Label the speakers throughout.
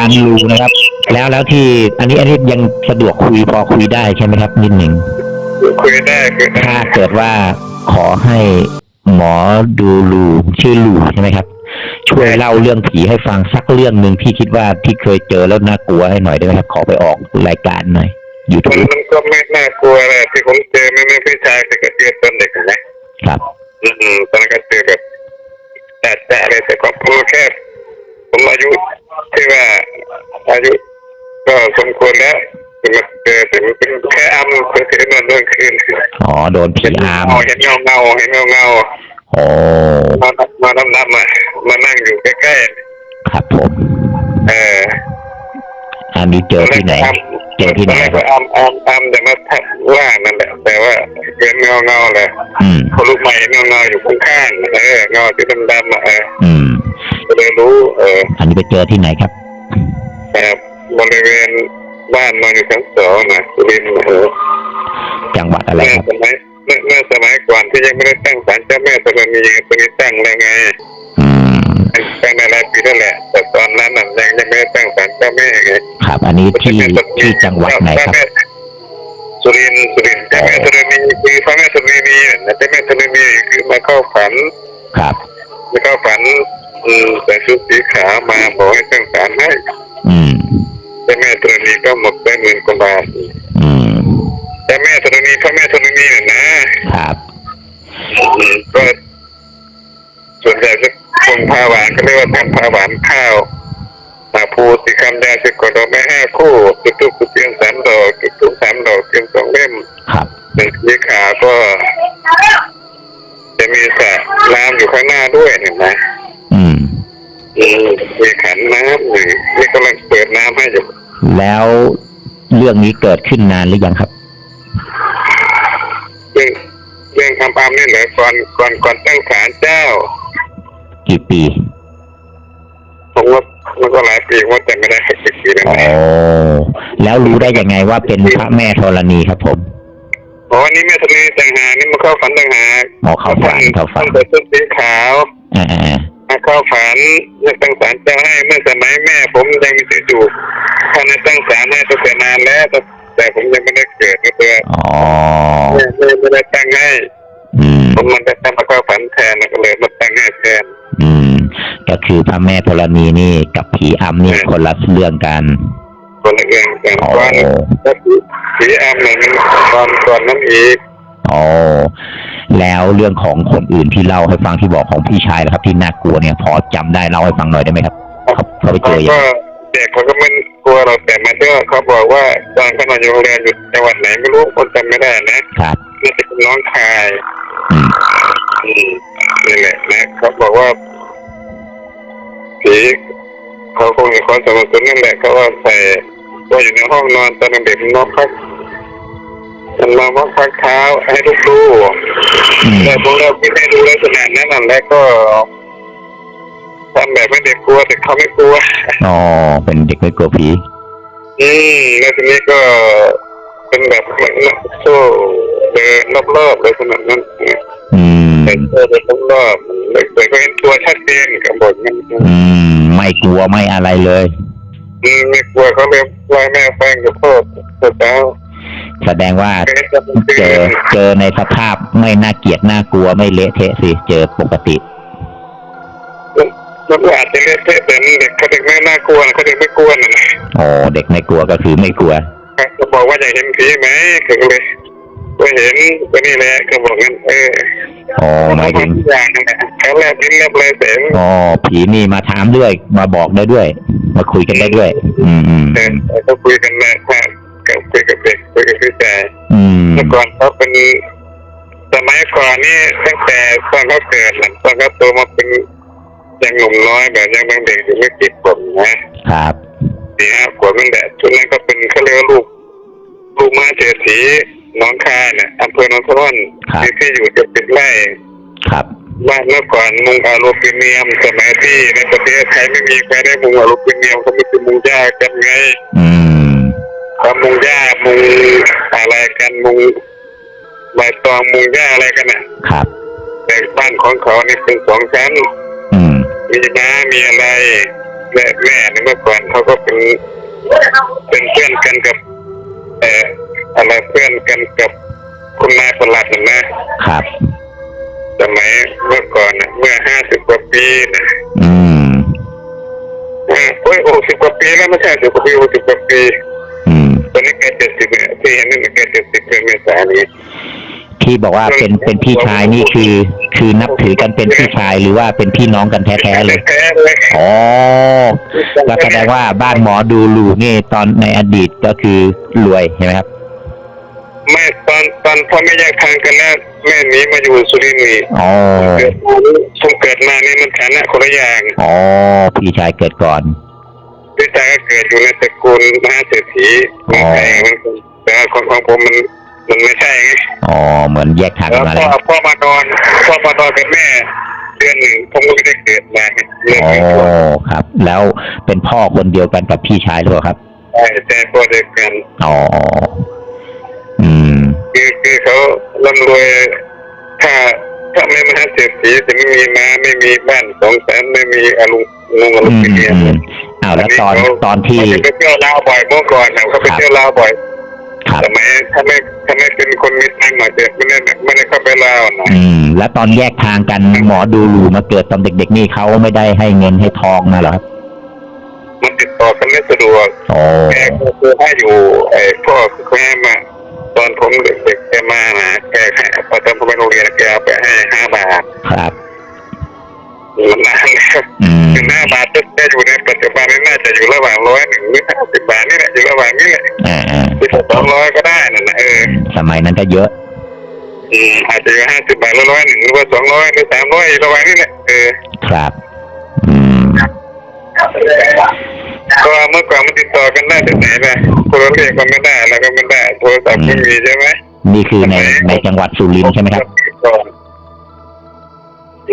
Speaker 1: ารย์ลูนะครับ แล้วแล้วที่ อันนี้อันนี้ยังสะดวกคุยพอคุยได้ใช่ไหมครับนิดหนึ่ง
Speaker 2: คุยได้คุยได้
Speaker 1: ถ้าเกิดว่าขอให้หมอดูลูชื่อลูใช่ไหมครับ ช่วยเล่าเรื่องผีให้ฟังสักเรื่องหนึ่งที่คิดว่าที่เคยเจอแล้วน่ากลัวให้หน่อยได้ไหมครับ ขอไปออกรายการหน่อยยู
Speaker 2: มัน
Speaker 1: ทูบ
Speaker 2: มันก็ไม่น่ากลัวเลยที่ผมเจอไม่ไม่พี่ชายแต่ก็เจอตอนเด็กนะครับ อืมตอนนั้นก็เจอแบบแต่แต่อะไรแต่ก็พูดแค่ผมอายุที่ว่า อายุก็สมควรแล้วแต่มันเจอแต่มันเป็นแค่อ้ำเพื่อที่นอนเรื่องคืน
Speaker 1: อ๋อโดนผีอาม
Speaker 2: เห็นเงาเงาเห็นเงาเงา
Speaker 1: โอ้
Speaker 2: มามาดำดำอะมานั่งอยู่ใกล้
Speaker 1: ครับผม
Speaker 2: ๆเออ
Speaker 1: อันนี้เจอที่ไหนเจอที่ไหน
Speaker 2: ต
Speaker 1: ค
Speaker 2: อ
Speaker 1: รับ
Speaker 2: แรกก็อ้ำอ้ำอ้ำแต่มาทับว่านั่นแหละแต่ว่าเป็นเงาเงาๆเลย
Speaker 1: อืม
Speaker 2: พอลูกใหม่เงาเงาๆอยู่ข้างๆเออเงาสีดำๆอะเออ
Speaker 1: อืม
Speaker 2: ก็เลยรู้ เออ
Speaker 1: อันนี้ไปเจอที่ไหนครับ
Speaker 2: แบบบริเวณบ้านนอนอยู่ชั้นสองนะสุรินทร์เออ
Speaker 1: จังหวัดอะไร
Speaker 2: เมื่อ
Speaker 1: ครับ
Speaker 2: สมัยเมื่อเมื่อสมัยก่อนที่ยังไม่ได้ตั้งศาลเจ้าแม่ธรณีตรงนี้ตั้งแล้วไง
Speaker 1: อืม
Speaker 2: ตั้งในหลายปีนั่นแหละ แต่ตอนนั้นน่ะยังยังไม่ได้ตั้งศาลเจ้าแม่ไง
Speaker 1: ครับ อันนี้ที่ที่จังหวัดไหนครับ
Speaker 2: สุรินทร์สุรินทร์เจ้าแม่ธรณีคือพระแม่ธรณีนะเจ้าแม่ธรณีคือมาเข้าฝัน
Speaker 1: ครับ
Speaker 2: มาเข้าฝันอืมแต่ชุดสีขาวมาบอกให้ตั้งศาลให้
Speaker 1: อืม
Speaker 2: เจ้าแม่ธรณีก็หมดไปหมื่นกว่าบาท
Speaker 1: อืม
Speaker 2: เจ้าแม่ธรณีพระแม่ธรณีน่ะนะครับอืมก็ส่วนใหญ่จะคนพาหวานก็เรียกว่าทำพาหวานข้าวมาภูสิคำยาสิบกว่าดอกไม้ห้าคู่จุดทูปเทียนสามดอกจุดทูปสามดอกเทียนสองเล่ม
Speaker 1: ครับ
Speaker 2: หนึ่งสีขาวก็ จะมีสระน้ำอยู่ข้างหน้าด้วยเห็นไหม
Speaker 1: อืม
Speaker 2: อืมมีขันน้ำหนึ่งนี่กำลังเปิดน้ำให้อยู่
Speaker 1: แล้วเรื่องนี้เกิดขึ้นนานหรือยังครับ
Speaker 2: เรื่องเรื่องทำปามนี่เหรอก่อนก่อนก่อนตั้งศาลเจ้า
Speaker 1: กี่ปี
Speaker 2: ผมว่ามันก็หลายปีว่าแต่ไม่ได้สักสิบปีแล้ว
Speaker 1: อ๋อ
Speaker 2: นะ
Speaker 1: แล้วรู้ได้ยังไงว่าเป็นพระแม่ธรณีครับผม
Speaker 2: อ๋อนี่แม่ทะเลต่างหากนี่มาเข้าฝันต่างหาก
Speaker 1: อ๋อเข้าฝันเข้าฝัน
Speaker 2: ท่านเป็นต้นสีขาว
Speaker 1: อ่าอ่า
Speaker 2: มาเข้าฝันเมื่อตั้งศาลเจ้าให้เมื่อสมัยแม่ ผมยังมีชีวิตอยู่ท่านได้ตั้งศาลให้ตั้ง แต่นานแล้วแต่แต่ผมยังไม่ได้เกิดก็เพื่อ
Speaker 1: อ๋อ
Speaker 2: แม่แม่ไม่ได้ตั้งให้
Speaker 1: อืม
Speaker 2: ผมมันได้ตั้งมาเข้าฝันแทนแล้วก็เลยมาตั้งให้แทน
Speaker 1: อืม ก็คือพระแม่ธรณีนี่กับผีอำนี่คนละเรื่องกัน
Speaker 2: คนละเรื่องกัน
Speaker 1: อ๋อ
Speaker 2: ก่อนก็สีอามเนี่ยมันก่อนก่อนนั้นอีก
Speaker 1: อ๋อแล้วเรื่องของคนอื่นที่เล่าให้ฟังที่บอกของพี่ชายนะครับ ที่น่ากลัวเนี่ยพอจำได้เล่าให้ฟังหน่อยได้ไหมครับเขาเขาไปเจ
Speaker 2: เขา
Speaker 1: อยัง
Speaker 2: ก็
Speaker 1: ไง
Speaker 2: เด็กเขาก็ไม่ กลัวเราแต่มาเชื่อเขาบอกว่าตอนเขานอนอยู่โรงเรียนอยู่จังหวัดไหนไม่รู้คนจำไม่ได้นะครับนี่เป็นน้องชาย
Speaker 1: อืม
Speaker 2: อืมนี่แหละนะเขาบอกว่าผีเขาคงมีความสมบูรณ์นั่นแหละเขาว่าใส่ว่าอยู่ในห้องนอนตอนเด็กมันนอนพักมันมาพักพักเท้าให้ลูกดู
Speaker 1: อืม
Speaker 2: แต่พวกเราไม่ได้ดูลักษณะนั้นนั่นแหละก็ ทำแบบไม่เด็กกลัวแต่เขาไม่กลัว
Speaker 1: อ๋อเป็นเด็กไม่กลัวผี
Speaker 2: อืมแล้วทีนี้ก็เป็นแบบมันโซ่เดินรอบๆเลยขนาดนั้น
Speaker 1: อืม
Speaker 2: แต่เดินรอบๆเลยแต่ก็เห็นตัวชัดเจนกับบทนั้น
Speaker 1: อืมไม่กลัวไม่อะไรเลย
Speaker 2: อืมไม่กลัวเขาเลยไล่แม่แฟนกับพ่อตัวเจ้า
Speaker 1: แสดงว่า
Speaker 2: เห็นจะเป็น
Speaker 1: เจอเจอในสภาพไม่น่าเกลียดน่ากลัวไม่เละเทะสิเจอปกติ
Speaker 2: มันอาจจะเละเทะแต่เด็กเขาเด็กไม่น่ากลัวเขาเด็กไม่กลัวน่ะนะ
Speaker 1: อ๋อเด็กไม่กลัวก็คือไม่กลัว
Speaker 2: เขาบอกว่าอยากเห็นผีไหมเขาก็เลยก็เห็นก็นี่แหละเขาบอกงั้นเออ
Speaker 1: อ๋อหมายถึง
Speaker 2: อย่างนั่นแหละเขาแลบลิ้นแลบเลยเสียง
Speaker 1: อ๋อผีนี่มาถามด้วยมาบอกได้ด้วย มาคุยกันได้ด้วย อืมอืม
Speaker 2: เออเขาคุยกันนะว่ากับคุยกับเด็กคุยกับพี่ชาย
Speaker 1: อืม
Speaker 2: เมื่อก่อนเขาเป็นสมัยก่อนนี่ตั้งแต่ตอนเขาเกิดหลังตอนเขาโตมาเป็น ยังหนุ่มน้อยแบบยังเด็กอยู่ไม่กี่ขวบนะครับสี่ห้าขวบนั่นแหละช่วงนั้นก็เป็นเขาเรียกว่าลูกลูกมาเศรษฐีหน้องคายเนี่ยอำเภอหนองทอนที่ที่อยู่จะติดไร่
Speaker 1: ครับ
Speaker 2: บ้านเมื่อก่อนมุงอลูมิเนียมสมัยที่ในประเทศไทยไม่มีใครได้มุงอลูมิเนียมเขาไม่จะมุงหญ้ากันไง
Speaker 1: อืม
Speaker 2: เขามุงหญ้ามุงอะไรกันมุงใบตองมุงหญ้าอะไรกันน่ะ
Speaker 1: ครับ
Speaker 2: แต่บ้านของเขานี่เป็นสองชั้น
Speaker 1: อื ม
Speaker 2: มีม้ามีอะไรแม่แม่เนี่ยเมื่อก่อนเขาก็เป็นเป็นเพื่อนกันกับ เอ่ออะไรเพื่อนกันกับคุณนายประหลัดนะนะครับสมัยเมื่อก่อนน่ะเมื่อห้าสิบกว่าปีนะ
Speaker 1: อืม
Speaker 2: เออโอ้ยหกสิบกว่าปีแล้วไม่ใช่สิบกว่าปีหกสิบกว่าปี
Speaker 1: อืม
Speaker 2: ตอนนี้แกเจ็ดสิบเนี่ยที่เห็นนี่แกเจ็ดสิบเป็นเมษายนนี้
Speaker 1: ที่บอกว่าเป็นเป็นพี่ชายนี่คือ คือนับถือกันเป็นพี่ชายหรือว่าเป็นพี่น้องกันแท้ๆเลย
Speaker 2: แท้ๆเลย
Speaker 1: อ๋อก็แสดงว่าบ้านหมอดูลูนี่ตอนในอดีตก็คือรวยใช่ไหมครับ
Speaker 2: ไม่ตอนตอนพ่อไม่แยกทางกันแล้วแม่หนีมาอยู่สุรินทร์นี่
Speaker 1: อ๋อ
Speaker 2: เกิดมานี่ผมเกิดมานี่มันฐานะคนละอย่าง
Speaker 1: อ๋อพี่ชายเกิดก่อน
Speaker 2: พี่ชายก็เกิดอยู่ในตระกูลมหาเศรษฐี
Speaker 1: อ๋อ
Speaker 2: ใช่มันแต่ว่าของของผมมัน มันไม่ใช่ไง
Speaker 1: อ๋อเหมือนแยกทาง
Speaker 2: แล้
Speaker 1: กั
Speaker 2: วน
Speaker 1: มา
Speaker 2: พ่อ
Speaker 1: แล้ว
Speaker 2: พ่อมานอนพ่อมานอนกับแม่ เดือนหนึ่งผมก็ไม่ได้เกิดมาไงเรื่อง
Speaker 1: อ๋อ
Speaker 2: เกิดก่อน
Speaker 1: ครับ แล้วเป็นพ่อคนเดียวกันกับพี่ชายหรือเปล่าครับ
Speaker 2: ใช่แต่พ่อเดียวกัน
Speaker 1: อ๋ออืม
Speaker 2: คือคือเขาร่ำรวยถ้าถ้าไม่มหาเศรษฐีจะไม่มีม้าไม่มีบ้านสองแสนไม่มีอารมณ์งงอาร
Speaker 1: อื
Speaker 2: ม
Speaker 1: ม
Speaker 2: ณ์เกียร
Speaker 1: อืมอ้าวแล้วตอนตอนที่
Speaker 2: เขาจะไปเที่ยวลาวบ่อยเมื่อก่อนนะเขาไปเที่ยวลาวบ่อย
Speaker 1: ครับ
Speaker 2: สมัยถ้าไม่ถ้าไม่เป็นคนมีตังค์หน่อยจะไม่ได้ไม่ได้เข้าไปลาวนะ
Speaker 1: อืม แล้วตอนแยกทางกันหมอดูลูมาเกิดตอนเด็ก ๆ นี่เขาไม่ได้ให้เงินให้ทองมาเหรอครับ
Speaker 2: มันติดต่อกันไม่สะดวก
Speaker 1: อ๋อ
Speaker 2: แกก็คือให้อยู่ไอ้พ่อคือแม่มาตอนผมเด็กๆแกมานะแกให้พอตอนผมไปโรงเรียนแกเอาไปให้ห้าบาท
Speaker 1: ครับ
Speaker 2: มันนานแล้ว
Speaker 1: อืม
Speaker 2: คือห้าบาทก็แกอยู่ในปัจจุบันนี้น่าจะอยู่ระหว่างร้อยหนึ่งหรือห้าสิบบาทนี่แหละอยู่ระหว่างนี้แหละ
Speaker 1: อ่าอ่า
Speaker 2: ที่สองร้อยก็ได้นั่นนะเออ
Speaker 1: สมัยนั้นก็เยอะ
Speaker 2: อืมอาจจะอยู่ห้าสิบบาทหรือร้อยหนึ่งหรือว่าสองร้อยหรือสามร้อยระหว่างนี้แหละเออ
Speaker 1: ครับอืม
Speaker 2: ก็เมื่อก่อนมันติดต่อกันได้แต่ไหนนะโทรเรียกก็ไม่ได้แล้วก็ไม่ได้โทรศัพท์ไม่มีใช่ไหม
Speaker 1: นี่คือในในจังหวัดสุรินทร์ใช่ไหมครับ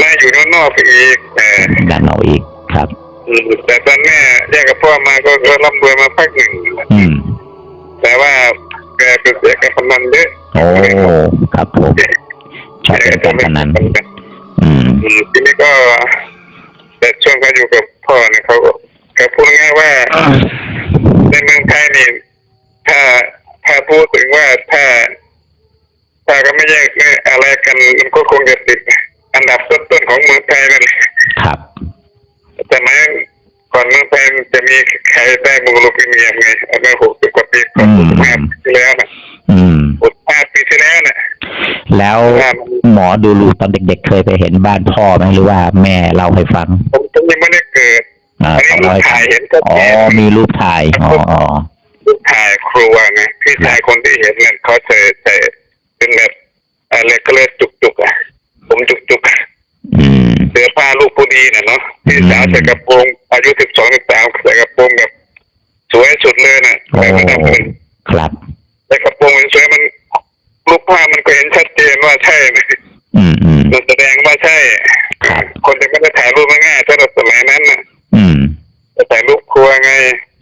Speaker 2: ก่อนน่าอยู่ด้านนอกไปอีกเออ
Speaker 1: ด้านนอกอีกครับ
Speaker 2: อืมแต่ตอนแม่แยกกับพ่อมาก็ก็ร่ำรวยมาพักหนึ่ง
Speaker 1: อืม
Speaker 2: แต่ว่าแกเป็นเสียการพนันเยอะ
Speaker 1: โอ้ครับผมชอบเป็นการพนันอืม
Speaker 2: อืมทีนี้ก็แต่ช่วงเขาอยู่กับพ่อเนี่ยเขาก็แกพูดง่ายๆว่าในเมืองไทยนี่ถ้าถ้าพูดถึงว่าถ้าถ้าก็ไม่แยกไม่อะไรกันมันก็คงจะติด เมืองไทยนั่นแหละ
Speaker 1: ครับ
Speaker 2: แต่ไหมก่อนเมืองไทยจะมีใครได้โมโลพิเมียมไงเมื่อหกสิบกว่าปีก่อนหกสิบห้าปีที่แล้วนะ
Speaker 1: อืม
Speaker 2: หกสิบห้าปีที่แล้วน่ะ
Speaker 1: แล้ว
Speaker 2: ว่ามัน
Speaker 1: หมอดูลูตอนเด็กๆเคยไปเห็นบ้านพ่อไหมหรือว่าแม่เล่าให้ฟัง
Speaker 2: ผมผมยังไม่ได้เกิด
Speaker 1: อ่า
Speaker 2: อันนี้
Speaker 1: เขาเล่าให้ฟั
Speaker 2: ถ่าย
Speaker 1: ง
Speaker 2: เห็นชัด
Speaker 1: อ๋อ
Speaker 2: เจน
Speaker 1: มีรูปถ่ายอ๋ออ๋อ
Speaker 2: รูปถ่ายครัวไงพี่ชายคนที่เห็นเนี่ยเขาใส่ใส่เป็นแบบอะไรก็เลยจุกจุกๆอะผมจุกจุกๆ อะ
Speaker 1: อืม
Speaker 2: เสื้อผ้าลูกผู้ดีน่ะเนาะพี่สาวใส่กระโปรงอายุสิบสองสิบสามใส่กระโปรงแบบสวยสุดเลยน่ะ
Speaker 1: โอ้
Speaker 2: แต่มันทำเป็น
Speaker 1: ครับ
Speaker 2: ใส่กระโปรงมันสวยมันรูปภาพมันก็เห็นชัดเจนว่าใช่นะ
Speaker 1: อืมอืม
Speaker 2: มันแสดงว่าใช่
Speaker 1: ครับ
Speaker 2: คนจะไม่ได้ถ่ายรูปง่ายๆถ้าเราสมัยนั้นน่ะ
Speaker 1: อืม
Speaker 2: จะถ่ายรูปครัวไง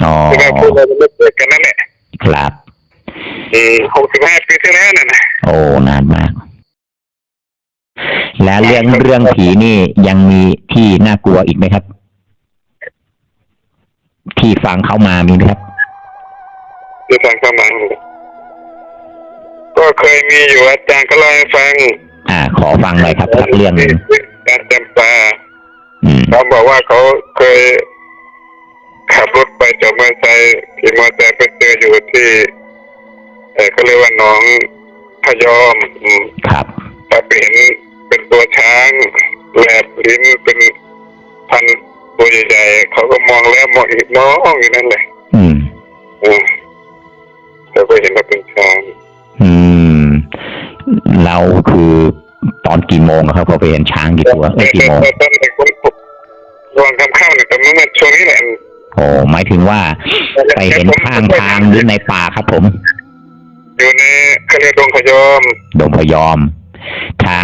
Speaker 1: อ๋อ
Speaker 2: ที่เราพูดเราไม่เกิดกันนั่นแหละ
Speaker 1: ครับ
Speaker 2: อืมหกสิบห้าปีที่แล้วน่ะนะ
Speaker 1: โอ้นานมาก แล้วเรื่องเรื่องผีนี่ยังมีที่น่ากลัวอีกไหมครับ ที่ฟังเข้ามามีไหมครับ
Speaker 2: คือทางเข้ามาก็เคยมีอยู่อาจารย์ก็เล่าให้ฟัง
Speaker 1: อ่า ขอฟังหน่อยครับสักเรื่องหนึ่ง
Speaker 2: การจำปา
Speaker 1: อืม
Speaker 2: เขาบอกว่าเขาเคยขับรถไปจากมอเตอร์ไซค์ขี่มอเตอร์ไซค์ไปเจออยู่ที่เออก็เรียกว่าหนองพยอมอืม
Speaker 1: ครับ
Speaker 2: ถ้าไปเห็น เป็นตัวช้างแลบลิ้นเป็นพันตัวใหญ่ๆเขาก็มองแล้วมองอีกมองอยู่นั่นเลย
Speaker 1: อืม
Speaker 2: อืมแต่ก็เห็นว่าเป็นช้าง
Speaker 1: อืมแล้วคือตอนกี่โมงอะครับเขาไปเห็นช้างกี่ตัวเอ้ยกี่โมง
Speaker 2: แต่ตอนเด็กผมตอนค่ำๆเนี่ยแต่เมื่อช่วงนี้แหละ
Speaker 1: โอ้หมายถึงว่าไปเห็นข้างทางหรือในป่าครับผม
Speaker 2: อยู่ในเขาเรียกดงพยอม
Speaker 1: ดงพยอมท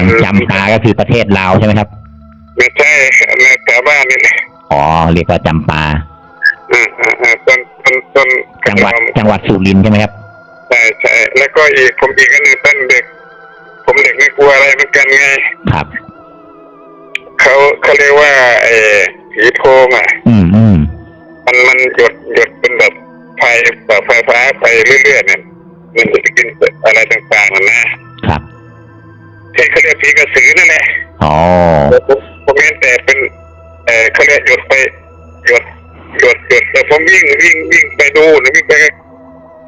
Speaker 1: างจำปาก็คือประเทศลาวใช่ไหมครับ
Speaker 2: ไม่ใช่ในแถวบ้านนี่แหละ
Speaker 1: อ๋อเรียกว่าจำปา
Speaker 2: อ่าอ่าอ่าต้นต้นต้น
Speaker 1: จังหวัดจังหวัดสุรินทร์ใช่ไหมครับ
Speaker 2: ใช่ใช่แล้วก็อีกผมอีกอันหนึ่งต้นเด็ก ผมเด็กไม่กลัวอะไรเหมือนกันไง
Speaker 1: ครับ
Speaker 2: เขาเขาเรียกว่าไอ้ผีโพงอะ
Speaker 1: อืมอืม
Speaker 2: มันมันหยดหยดเป็นแบบไฟแบบไฟฟ้าไปเรื่อยๆเนี่ยมันจะไปกินอะไรต่างๆนะ นะครับที่เขาเรียกผีกระสือนั่นแหละ
Speaker 1: อ๋อ
Speaker 2: ผมผมเห็นแต่เป็นเออเขาเรียกหยดไปหยดหยดหยดแต่ผมวิ่งวิ่งวิ่งไปดูนะวิ่งไป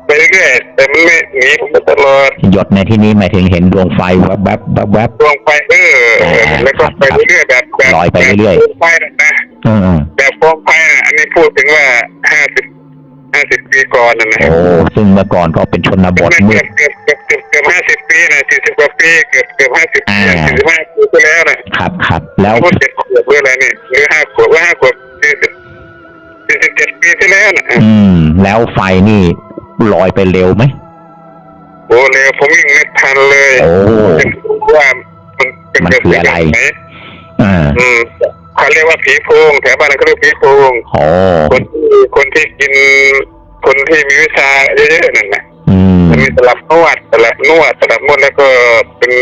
Speaker 2: ไปเรื่อยๆแต่มันไม่หนีผมไปตลอด
Speaker 1: หยดในที่นี้หมายถึงเห็นดวงไฟแวบแวบแวบแวบ
Speaker 2: ดวงไฟเออเออแล้วก็ไปเรื่อยๆแบบแบบ
Speaker 1: ลอยไปเรื่อยๆ
Speaker 2: แบบโคมไฟน่ะนะ
Speaker 1: อืม
Speaker 2: แบบโคมไฟน่ะอันนี้พูดถึงว่าห้าสิบห้าสิบ ปีก่อนนะนะ
Speaker 1: โอ้ซึ่งเมื่อก่อนก็เป็นชนบทมื
Speaker 2: เกือ
Speaker 1: ด
Speaker 2: บเกือบเกือบเกือบเกือบห้าสิบปีนะสี่สิบกว่าปีเกือบเกือบห้าสิบปี
Speaker 1: อ่า
Speaker 2: สี่สิบห้าปีที่แล้วนะครับ
Speaker 1: ครับแล้ว
Speaker 2: พูดเจ็ดขวบหรืออะไรนี่หรือห้าขวบว่าห้าขวบสี่สิบสี่สิบเจ็ดปีที่แล้วนะ
Speaker 1: อืม แล้วไฟนี่ลอยไปเร็วไหม
Speaker 2: โอ้เร็วผมวิ่งไม่ทันเลย
Speaker 1: โอ้
Speaker 2: จะรู้ว่ามันเป็น
Speaker 1: มันคืออะไร
Speaker 2: แบบหน
Speaker 1: อ่า
Speaker 2: อืมเขาเรียกว่าผีโพงแถวบ้านเราเขาเรียกผีโพง
Speaker 1: โอ้
Speaker 2: คนที่คนที่กิน คนที่มีวิชาเยอะๆนั่นนะ
Speaker 1: อืม
Speaker 2: มันมีสลับนวดสลับนวดสลับนวดแล้วก็เป็น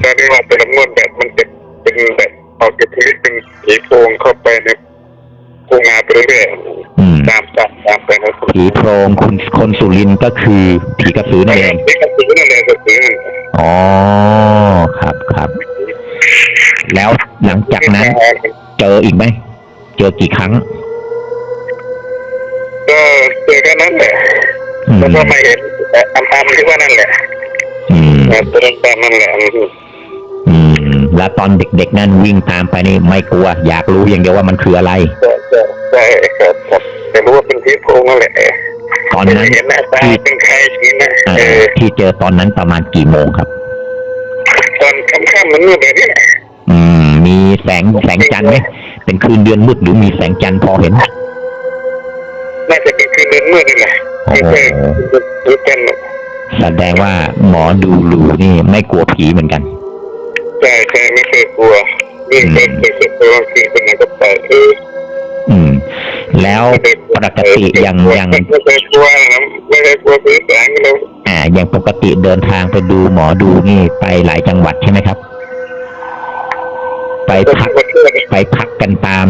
Speaker 2: เรียกว่าสลับนวดแบบมันจะเป็นแบบออกจากชีวิตเป็นผีโพงเข้าไปในโพงาไปเรื่อย
Speaker 1: อืม
Speaker 2: ๆตามตามตามไปนะ
Speaker 1: ผีโพรงคุณคนสุรินทร์ก็คือผีกระสือนั่นเอง
Speaker 2: นี่กระสือนั่นแหละกระสือนั่น
Speaker 1: อ๋อครับครับ แล้วหลังจากนั้น เจออีกไหม เจอกี่ครั้ง
Speaker 2: เจอกันนั้นแหละแล้วก็มาเห็นแต่อันตามที่ว่านั่นแหละ
Speaker 1: อืม
Speaker 2: เจอตามนั่นแหละ
Speaker 1: อืมแล้วตอนเด็กๆนั่นวิ่งตามไปนี่ไม่กลัว อยากรู้อย่างเดียวว่ามันคืออะไร
Speaker 2: ใช่ครับครับแต่รู้ว่าเป็นผีโพงนั่นแหละ
Speaker 1: ตอนนั้น
Speaker 2: เห็นหน้าตาเป็นใครทีนะ
Speaker 1: ที่เจอตอนนั้นประมาณกี่โมงครับ
Speaker 2: ตอนค่ำๆมันมืดแบบนี้แหละ
Speaker 1: อืม มีแสงแสงจันทร์ไหมเป็นคืนเดือนมืดหรือมีแสงจันทร์พอเห็น
Speaker 2: น่าจะเป็น คืนเดือนมืดนี่แหละ
Speaker 1: โอ้
Speaker 2: ไม่
Speaker 1: โห
Speaker 2: ใช่คือกันหรอก
Speaker 1: แสดงว่าหมอดูหลูนี่ไม่กลัวผีเหมือนกัน
Speaker 2: ใช่ใช่ไม่เคยกลัววิ่งไปไปไปไปว่าคือเป็นไหนก็ไปเออ
Speaker 1: อืม แล้วปกติอย่างอย่าง
Speaker 2: ไม่เคยกลัวนะไม่เคยกลัวผีแสงเลย
Speaker 1: อ่าอย่างปกติเดินทางไปดูหมอดูนี่ไปหลายจังหวัดใช่ไหมครับ ไปพักไปพักกันตาม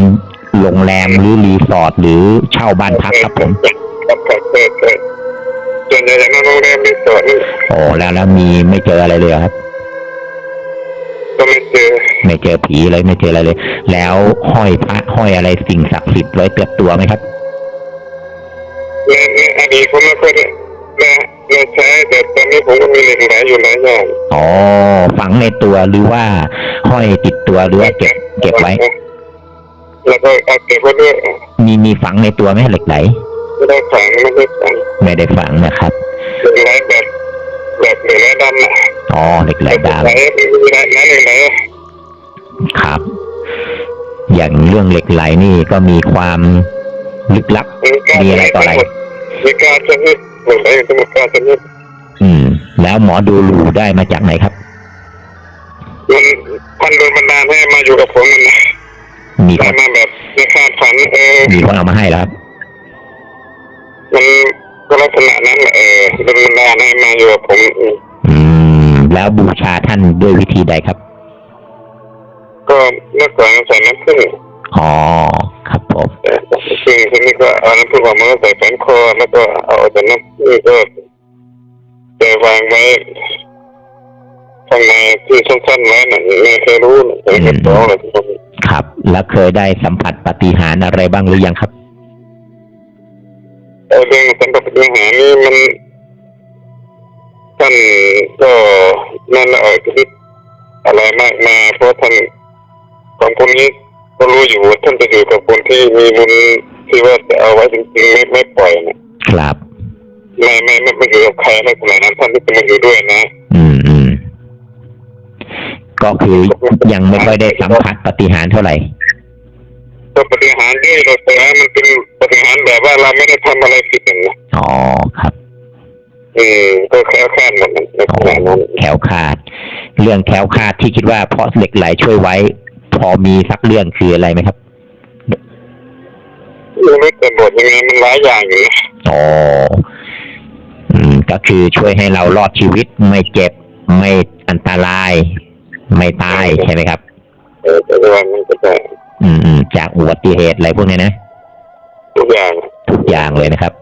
Speaker 1: โรงแรมหรือรีสอร์ทหรือเช่าบ้านพักครับผม
Speaker 2: ครับครับเออเออส่วนใหญ่จะนอนโรงแรมรีสอร์ทนี่
Speaker 1: โอ้แล้วแล้วมีไม่เจออะไรเลยเหรอครับ
Speaker 2: ก็ไม่เจอ
Speaker 1: ไม่เจอผีเลยไม่เจออะไรเลย แล้วห้อยพระห้อยอะไรสิ่งศักดิ์สิทธิ์ไว้เกือบตัวไหมครับ
Speaker 2: ในในอดีตผมไม่เคยได้ได้ได้ใช้แต่ตอนนี้ผมก็มีเหล็กไหลอยู่หลายอย่าง
Speaker 1: อ๋อฝังในตัวหรือว่าห้อยติดตัวหรือว่าเก็บเก็บไว้
Speaker 2: แล้วก็เอาเก็บไว้ด้วย
Speaker 1: มีมีฝังในตัวไหมเหล็กไหล
Speaker 2: ไม่ได้ฝังไม่ได้ฝัง
Speaker 1: ไม่ได้ฝังนะครับ
Speaker 2: เหล็กไหลแบบแบบเหล็กไหลดำนะ
Speaker 1: อ๋อเหล็กไหล
Speaker 2: เหล็ก
Speaker 1: ดำ
Speaker 2: ไหลมีไหลไหลเหล็กไหล
Speaker 1: ครับ อย่างเรื่องเหล็กไหลนี่ก็มีความลึกลับมีอะไรต่ออะไร
Speaker 2: มีการชนิดเหล็กไหลอยู่ทั้งหมดการชนิด
Speaker 1: อืม แล้วหมอดูหลูได้มาจากไหนครับ
Speaker 2: มันมันโดนบันดาลให้มาอยู่กับผมมันนะ
Speaker 1: มีค
Speaker 2: ได้
Speaker 1: น
Speaker 2: มาแบบในคาดฝันเออ
Speaker 1: มีคนเอามาให้แล้วครับ
Speaker 2: มัน ก็ลักษณะนั้นแหละเออโดนบันดาลให้มาอยู่กับผมอืม
Speaker 1: อืม แล้วบูชาท่านด้วยวิธีใดครับ
Speaker 2: ก็เมื่อก่อนใส่น้ำผึ้ง
Speaker 1: อ๋อ ครับผม
Speaker 2: แต่ซึ่งทีนี้ก็เอาน้ำผึ้งออกมาใส่แขนคอแล้วก็เอาแต่น้ำผึ้งก็จะวางไว้ข้างในที่สั้นๆไว้น่ะไม่เคยรู้นะแต่ก็ต้องอะไรที่ผม
Speaker 1: ครับ แล้วเคยได้สัมผัสปาฏิหารย์อะไรบ้างหรือยังครับ
Speaker 2: เอาเรื่องสัมปทานหารนี่มันท่านก็นั่นแหละเออคืออะไรมากมาเพราะท่านของคนนี้ก็รู้อยู่ว่าท่านจะอยู่กับคนที่มีบุญที่ว่าจะเอาไว้จริงๆไม่ไม่ปล่อยนะครับไม่ไม่ไม่ไม่อยู่กับใครลักษณะนั้นท่านที่จะมาอยู่ด้วยนะ
Speaker 1: อืมอืมก็คือยังไม่ค่อยได้สัมผัสปาฏิหารย์เท่าไหร่
Speaker 2: ก็ปฏิหารด้วยเราแต่ว่ามันเป็น ปฏิหารแบบว่าเราไม่ได้ทำอะไรผิดอย่างนี้
Speaker 1: อ๋อครับ
Speaker 2: อืมก็แค่แค่นั้นลัก
Speaker 1: อ๋อ
Speaker 2: ษณะนั้น
Speaker 1: แคล้วคลาด เรื่องแคล้วคลาดที่คิดว่าเพราะเหล็กไหลช่วยไว้ พอมีสักเรื่องคืออะไรไหมครับ
Speaker 2: ไม่รู้จะบทยังไงมันหลายอย่างอยู่นะ
Speaker 1: อ๋ออืมก็คือช่วยให้เรารอดชีวิตไม่เจ็บไม่อันตราย ไม่ตายใช่ไหมครับ
Speaker 2: เออแต่ว่ามันก็ได้
Speaker 1: อืมอืมจากอุบัติเหตุอะไรพวกนี้นะ
Speaker 2: ทุกอย่าง
Speaker 1: ทุกอย่างเลยนะครับ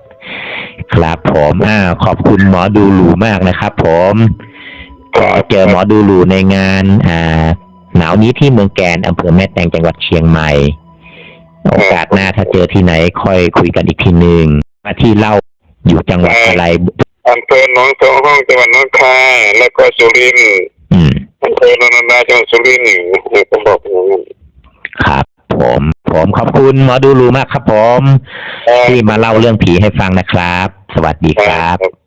Speaker 1: ครับผมอ่าขอบคุณหมอดูหลูมากนะครับผมก็เจอหมอดูหลูในงานอ่าหนาวนี้ที่เมืองแกนอำเภอแม่แตงจังหวัดเชียงใหม่โอกาสหน้าถ้าเจอที่ไหนค่อยคุยกันอีกทีหนึ่งมาที่เล่าอยู่จังหวัดอะไร
Speaker 2: อำเภอหนองสองห้องจังหวัดหน้องคายแล้วก็สุรินทร์
Speaker 1: อืม
Speaker 2: อำเภอโนนทนาจังหวัดสุรินทร์ผมบอกอย่างนั้น
Speaker 1: ครับ ผม ผมขอบ คุณหมอดูหลูมากครับผม ที่มาเล่าเรื่องผีให้ฟังนะครับ สวัสดีครับ
Speaker 2: ครับ